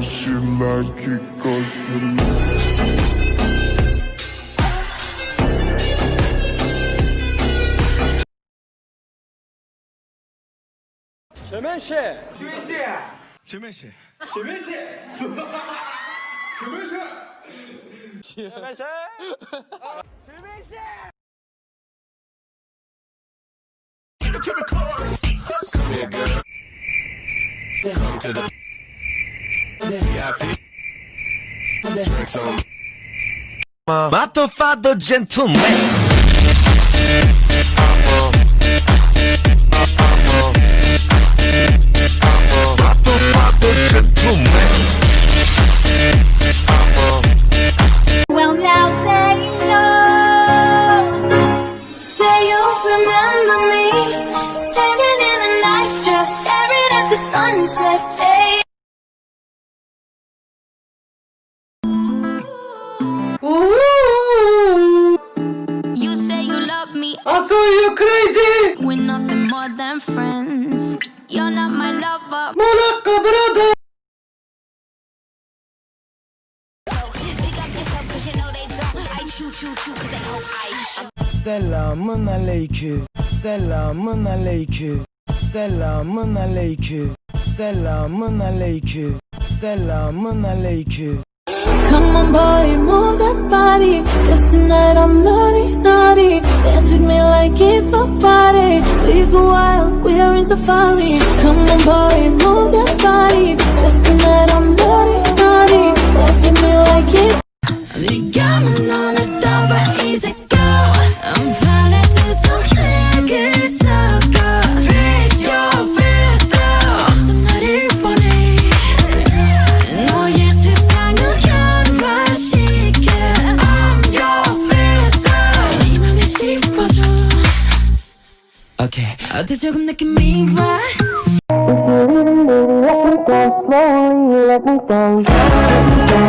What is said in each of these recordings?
前面是，前面是，前面是，前面是，前面是，前面是，前面是。Mato fado gentleman gentleman Well, now they know. Say you remember me. Standing in a nice dress, staring at the sunset. Saw you crazy We're nothing more than friends. You're not my lover. Monaco brother. Selamın aleyküm. Selamın aleyküm. Selamın aleyküm. Selamın aleyküm. Selamın aleyküm. Come on, boy, move that body. Cause tonight I'm naughty, naughty. Dance with me like it's my party. We go wild, we are in safari. Come on, boy, Okay. 어때 조금 느낌이 와 If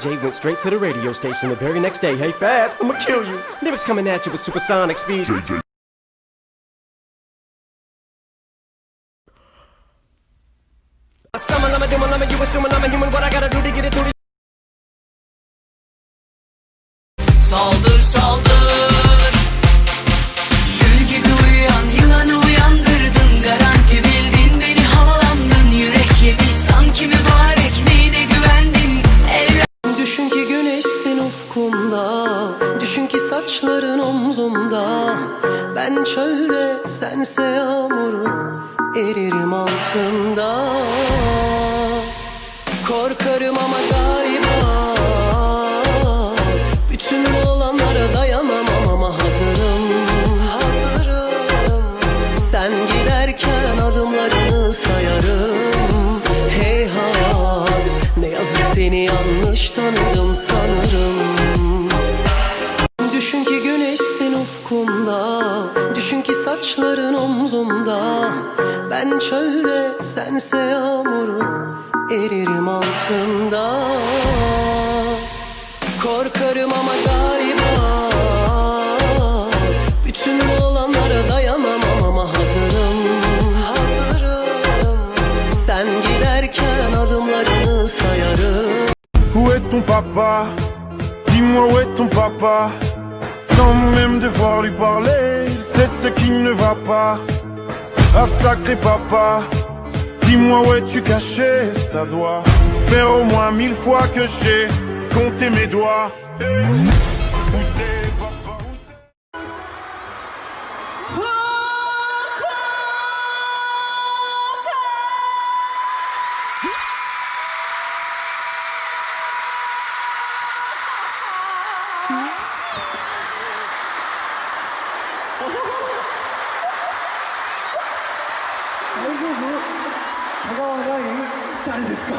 So Ray J went straight to the radio station the very next day. Hey Fab, I'ma kill you. Lyrics coming at you with supersonic speed. Assuming I'm a doing, I'm a you assuming I'm a human. What I gotta do to get it through? Saldır saldır Çölde sense yağmurum Eririm altında. Korkarım ama galiba Bütün bu olanlara dayanamam ama hazırım. Sen giderken adımlarını sayarım. Heyhat ne yazık seni yanlış tanıdım sanırım. Düşün ki güneşsin ufkumda Düşün ki saçların omzumda. Ben çölde sense yağmurum Eririm altında Korkarım ama galiba Bütün bu olanlara dayanamam ama hazırım. Sen giderken adımlarını sayarım. Où est ton papa? Dis-moi où est ton papa sans même devoir lui parler. C'est ce qui ne va pas. Ah sacré papa, dis-moi où es-tu caché Ça doit faire au moins mille fois que j'ai compté mes doigts. 大丈夫川ない誰ですか、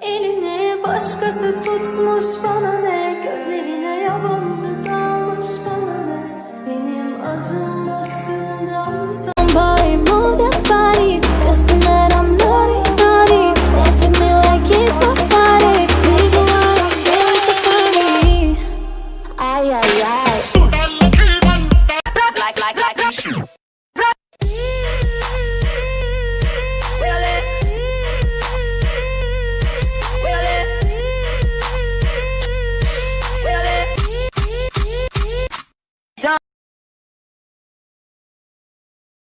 Elini başkası tutmuş bana ne gözlerin